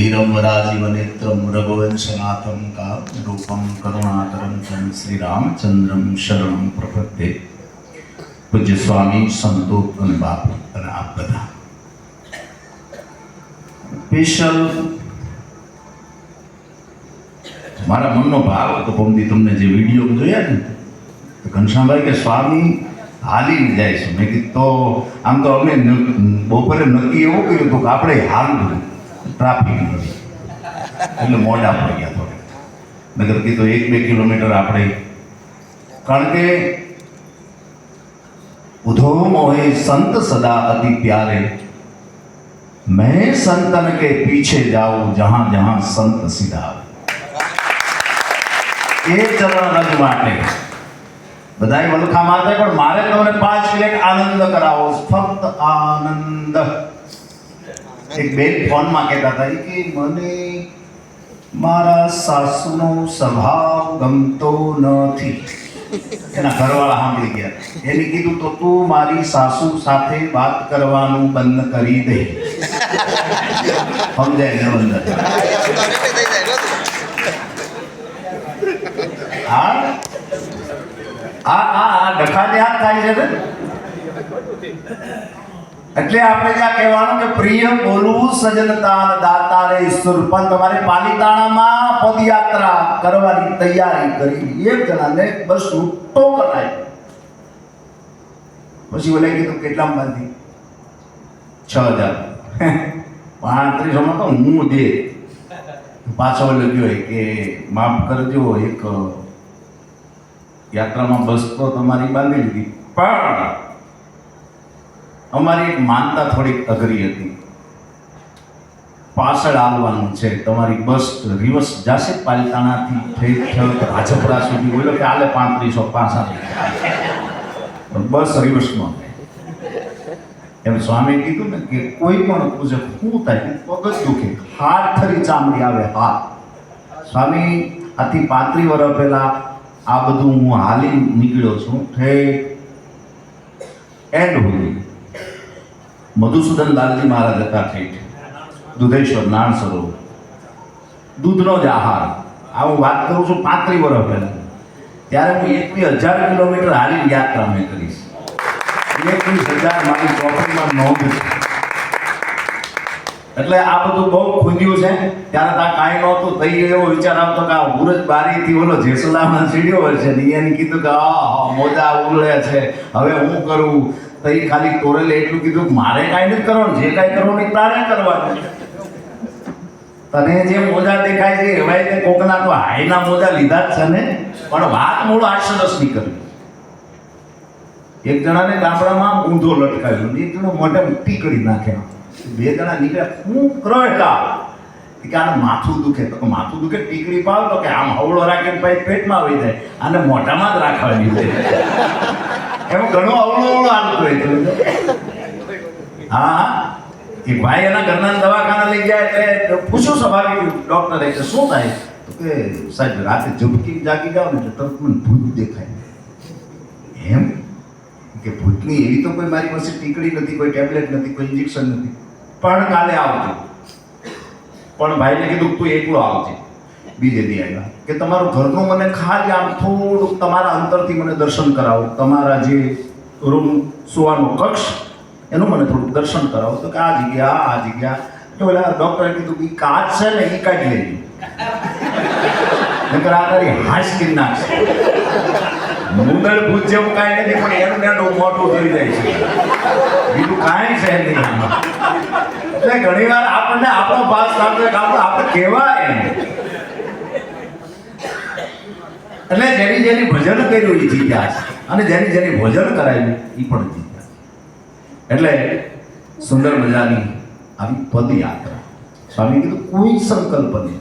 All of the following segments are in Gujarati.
ધીરમ રઘુવંશનાથમ કામરૂપમ કરુણાકરમ तं શ્રીરામચંદ્રમ શરણમ પ્રપદ્યે પૂજ્ય સ્વામી સંતો અને બાપુ અને આપ બધા સ્પેશિયલ મારા મનનો ભાવ હતો પમદી તમને જે વીડિયો જોયા ને તો ઘનશ્યામભાઈ કે સ્વામી હાલીને જાય છે મેં કીધું તો આમ તો અમે બપોરે નક્કી એવું કર્યું હતું કે આપણે હાલવું ટ્રાફિક નથી એટલે મોડા પડી ગયા થોડા નગર કીધું એક બે કિલોમીટર આપણે કારણ કે ઉધો મોહે સંત સદા અતિ પ્યારે मैं संतन के पीछे जाऊं जहां जहां संत सिधा એ ચરણ રજ માટે બધાય વલખા મારતા પણ મારે તમને પાંચ મિનિટ આનંદ કરાવો છે. ફક્ત આનંદ એક બેન ફોનમાં કહેતા હતા કે મને મારા સાસુનો સ્વભાવ ગમતો નથી. એના ઘરવાળા સાંભળી ગયા. એને કીધું, તો તું મારી સાસુ સાથે વાત કરવાનું બંધ કરી દે. સમજાય ને બંધ? હા? આ આ ડખા હાથ થાય છે એટલે આપણે જ્યાં કહેવાનું કે પ્રિય બોલવું સજનતા અને દાતા રે ઈશ્વર. પણ તમારે પાલિતાણામાં પદયાત્રા કરવાની તૈયારી કરી. એક જણાને બસ લૂંટો કરાય. પછી ઓલે કીધું, કેટલા બાંધી છ હજાર. પાંત્રીસોમાં તો હું દે પાછો લખ્યો કે માફ કરજો, એક યાત્રામાં બસ તો તમારી બાંધી લીધી. પણ અમારી એક માનતા થોડીક અઘરી હતી. પાછળ આવવાનું છે, તમારી બસ રિવર્સ જશે પાલિતાણાથી રાજપરા સુધી બોલો કે આલે પાંત્રીસો પાસઠ. બસ રિવર્સમાં એમ સ્વામી કીધું ને કે કોઈ પણ પૂજક શું થાય પગ દુખે, હાથ થરી ચામડી આવે હાથ સ્વામી, આથી પાંત્રી વર્ષ પહેલા આ બધું હું હાલી નીકળ્યો છું ઠેક એન્ડ સુધી મધુસૂદન લાલજી મહારાજ હતા ઠેઠ. દુધેશ્વર, નાણ સરોવર દૂધનો જ આહાર. આ હું વાત કરું છું પાંત્રી વર્ષ પહેલાં. ત્યારે હું એકવીસ હજાર કિલોમીટર હાલી યાત્રા મેં કરીશ. એકવીસ હજાર મારી ચોપડીમાં નોંધ એટલે આ બધું બહુ ખૂંદ્યું છે. ત્યારે આ કાંઈ નહોતું થઈ એવો વિચાર આવતો કે આ ઉરજ બારીથી ઓલો જેસલામાં સીડ્યો હોય છે ને એને કીધું કે આ મોજા ઉગળે છે. હવે હું કરું? તો એ ખાલી તોરેલે એટલું કીધું મારે કાંઈ નથી કરવાનું, જે કાંઈ કરવાનું એ તારે કરવાનું. તને જે મોજા દેખાય છે, એવાય તે કોકના તો હાઈના મોજા લીધા જ છે ને, પણ વાત મૂળ આશરસની કરી એક જણાને ગામડામાં ઊંધો લટકાવ્યો એક જણો મોઢે ઊંટી કરી નાખ્યા બે જણા નીકળ્યા, હું કરેલા કે, આને માથું દુખે. તો માથું દુખે, ટીકડી પાવ તો કે, આમ હવળો રાખીને પછી પેટમાં આવી જાય. આને મોઢામાં જ રાખવાની છે એમ ઘણું અવળું હાલતું હોય હા એ ભાઈ એના ઘરના દવાખાના લઈ ગયા એટલે પૂછ્યું સ્વાભાવિક ડોક્ટરે કે શું થાય? કે સાહેબ, રાતે ઝબકી જાગી જાવ ને તો તરત મને ભૂત દેખાય. એમ? કે ભૂતની એવી તો કોઈ મારી પાસે ટીકડી નથી, કોઈ ટેબ્લેટ નથી, કોઈ ઇન્જેક્શન નથી. પણ કાલે આવજો. પણ ભાઈને કીધું તું એકલો આવજે. બીજે દી કે તમારું ઘરનું મને ખાલી આમ થોડુંક તમારા અંતરથી મને દર્શન કરાવો. તમારા જે રૂમ સુવાનો કક્ષ, એનું મને થોડુંક દર્શન કરાવો. તો કે આ જગ્યા આ જગ્યા. તો પેલા ડૉક્ટરે કીધું કે કાચ છે ને એ કાઢી લેજો. નકર આ તારી હાશ કરી નાખશે. મુંગળ ભૂત જેવું કાંઈ નથી, પણ એનું એનું મોટું થઈ જાય છે. બીજું કાંઈ છે નહીં. એટલે ઘણી વાર આપણને આપણો ભાગ સાંભળે આપણે આપણે એમ. એટલે જેની જેની ભજન કર્યું એ જીત્યા છે. અને જેની જેની ભોજન કરાવ્યું એ પણ જીત્યા એટલે સુંદર મજાની આવી પદયાત્રા. સ્વામી કીધું, કોઈ સંકલ્પ નહીં.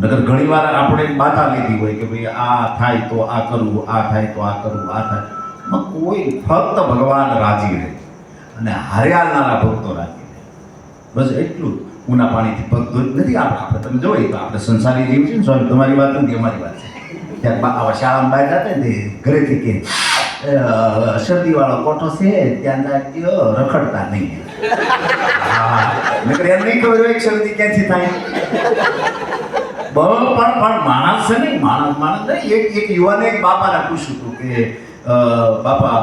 નગર ઘણી વાર આપણે બાધા લીધી હોય કે ભાઈ આ થાય તો આ કરવું, આ થાય તો આ કરવું, આ થાય. કોઈ ફક્ત ભગવાન રાજી રહે. અને હાર્યાલનારા ભક્તો રાજી રહે. બસ એટલું જ. ઉના પાણીથી પગ ધોઈ નથી આપણે તમે જોઈ તો આપણે સંસારી જીવ છે ને, સ્વામી, તમારી વાત નથી, અમારી વાત છે. ત્યારે આવા શાળામાં બહાર જતા ને ઘરેથી કે શરદી વાળો કોઠો છે, ત્યાં નાખજો, રખડતા નહીં. નકર એમ નહીં ખબર હોય શરદી ક્યાંથી થાય. બહુ પણ પણ માણસ છે ને, માણસ માણસ નહીં, એક એક યુવાને એક બાપાને પૂછ્યું હતું કે બાપા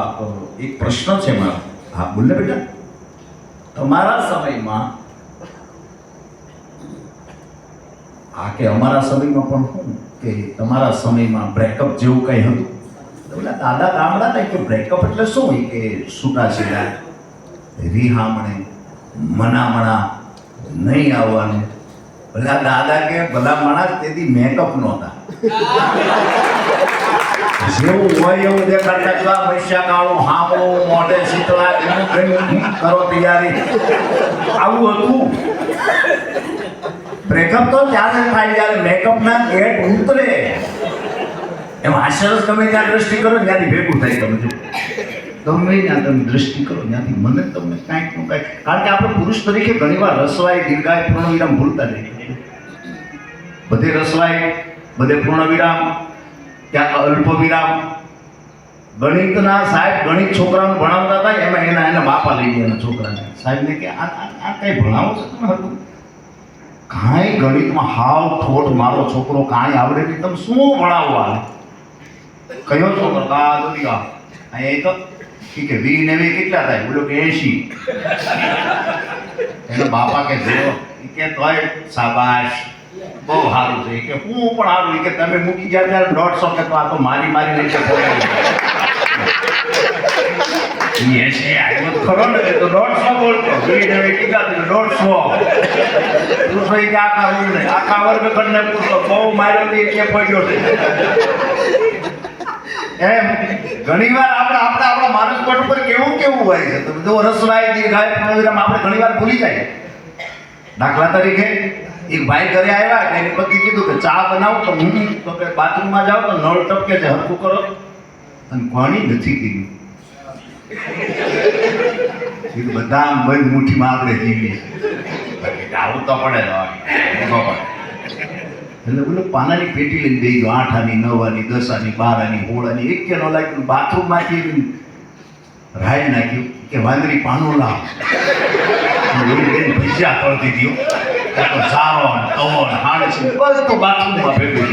એક પ્રશ્ન છે મારો. હા, બોલ ને બેટા. તમારા સમયમાં હા કે અમારા સમયમાં પણ શું કે તમારા સમયમાં બ્રેકઅપ જેવું કંઈ હતું? એટલે દાદા ગામડા ને કે બ્રેકઅપ એટલે શું હોય કે છૂટાછેડા, રિહામણે, મનામણા, નહીં આવવાનું. બધા દાદા કે બધા માણસ, તેથી મેકઅપ નહોતા. જેવું હોય એવું દેખાડતા કે પૈસા કાળો હામળું મોઢે શીતળા કરો તૈયારી. આવું હતું. બ્રેકઅપ તો ત્યારે થાય જ્યારે મેકઅપ ના ગેટ ઉતરે. એમ આશ્ચર્ય તમે ત્યાં દ્રષ્ટિ કરો, ત્યાંથી ભેગું થાય તમે જો તમે ત્યાં તમે દ્રષ્ટિ કરો, ત્યાંથી મને તમને કાંઈકનું કાંઈક. કારણ કે આપણે પુરુષ તરીકે ઘણીવાર રસવાય દીર્ઘાય પૂર્ણ વિરામ ભૂલતા જઈએ. બધે રસવાય બધે પૂર્ણ વિરામ ત્યાં અલ્પ વિરામ ગણિતના સાહેબ ગણિત છોકરાને ભણાવતા હતા, એમાં એના એના બાપા લઈ ગયા છોકરાને. સાહેબને કે આ આ કઈ ભણાવો છો તમે હરખું? કાંઈ ગણિતમાં હાવ ઠોઠ મારો છોકરો કાંઈ આવડે નહીં. તમે શું ભણાવવા કયો છોકરો? કા અહીંયા એ તો કે વી ને વી કેટલા થાય? બોલો કે એસી એનો બાપા કે, જો કે તોય સાબાશ બહુ સારું છે. કે હું પણ સારું કે તમે મૂકી ગયા ત્યારે દોઢસો કે તો આ તો મારી મારી નીચે પડાવી ઈ ખરો ને તો દોઢસો બોલતો વી કીધા વી દોઢસો પૂછો એ આખા વર્ગ ને આખા વર્ગ કરીને પૂછો માર્યો તો કે પડ્યો છે એમ ઘણીવાર આપણે આપણે આપણા માનસ ઉપર કેવું કેવું હોય છે તમે જો રસવાઈ દીર્ઘાય પૂર્ણવિરામ આપણે ઘણીવાર ભૂલી જાય દાખલા તરીકે એક ભાઈ ઘરે આવ્યા કે એની પતિ કીધું કે ચા બનાવ તો હું તો કે બાથરૂમમાં જાઓ તો નળ ટપકે છે હરખું કરો અને પાણી નથી કીધું બધા બંધ મુઠ્ઠીમાં આપણે જીવીએ આવું તો પડે એટલે બોલો, પાનાની પેટી લઈને દઈ ગયો આઠ આની નવ આની દસ આની બાર આની હોળ આની એક કે ન લાગ્યું બાથરૂમમાંથી રાય નાખ્યું કે વાંદરી પાનું લાવ. ઓલી બેન ભજીયા તળતી હતી હો. ત્યાં તો સારો ને તવો ને હાણસી ને બધું બાથરૂમમાં ભેગું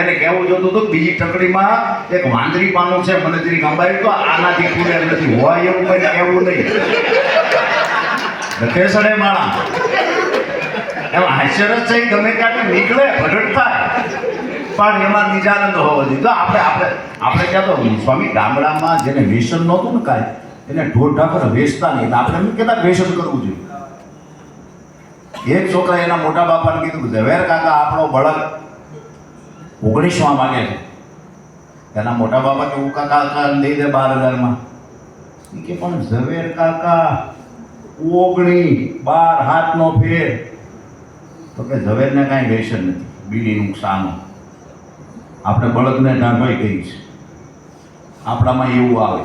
એને કહેવું જોતું હતું બીજી ટકડીમાં એક વાંદરી પાનું છે, મને જરીક તો આનાથી પૂરે નથી હોય એવું કંઈ કહેવું નહીં. નકે સડે માણા. એમાં હાસ્યરસ છે ગમે ત્યાંથી નીકળે પ્રગટ થાય. પણ એમાં નિજાનંદ હોવો જોઈએ. તો આપણે આપણે આપણે ક્યાં તો સ્વામી ગામડામાં જેને વ્યસન નહોતું ને કાંઈ, એને ઢોર ઢાકર વેચતા નહીં. આપણે એમ કહેતા વ્યસન કરવું જોઈએ. એક છોકરા એના મોટા બાપાને કીધું ઝવેર કાકા, આપણો બળદ ઓગણીસમાં માગે છે. એના મોટા બાપા કે ઉકા કાકા દઈ દે બાર હજારમાં. કે, પણ ઝવેર કાકા, ઓગણી, બાર, હાથનો ફેર. તો કે, ઝવેરને કાંઈ વ્યસન નથી બીડીનું સાનું આપણે બળદને ઢાંભાઈ કહી છે આપણામાં એવું આવે.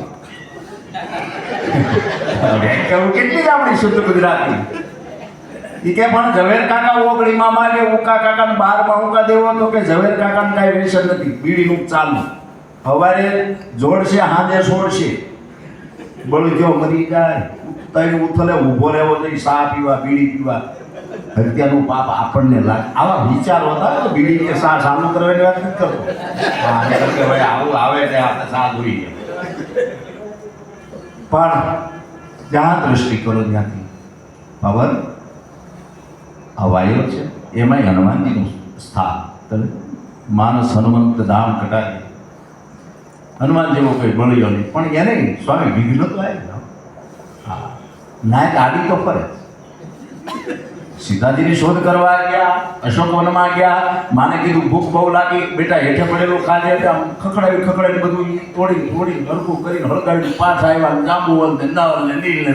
વ્યાખ્યાઓ કેટલી આપણી શુદ્ધ ગુજરાતી? ઈ કે પણ ઝવેર કાકા ઓગણીમાં માગે ઉકા કાકાને બારમાં ઉકા દેવો તો કે ઝવેર કાકાને કાંઈ વ્યસન નથી. બીડીનું ચાલુ. હવારે જોડશે, હાજે છોડશે બળજો મરી જાય. તઈને ઉથલે, ઊભો રહેવો જોઈએ સા પીવા, બીડી પીવા. હત્યાનું પાપ આપણને લાગે. આવા વિચારો હતા તો બીડી કે સા સામનો કરવાની વાત નથી કરતો. કે ભાઈ, આવું આવે ને આપણે સા જોઈએ પણ, જ્યાં દ્રષ્ટિ કરો ત્યાંથી પવન હવાયો છે. એમાંય હનુમાનજીનું સ્થાન. તને માનસ હનુમંત ધામ કટારી હનુમાન જેવો કોઈ બળ્યો નહીં. પણ એને સ્વામી વિઘ્ન તો આવી હા. નાયક આડી તો ફરે. સીતાજીની શોધ કરવા ગયા, અશોક વનમાં ગયા. માને કીધું, ભૂખ બહુ લાગી. બેટા, હેઠે પડેલું ખાધે આમ ખખડાવી ખખડાવી બધું તોડી તોડી હરકું કરીને હળગાવી પાછા આવ્યા જાંબુ ને નીલ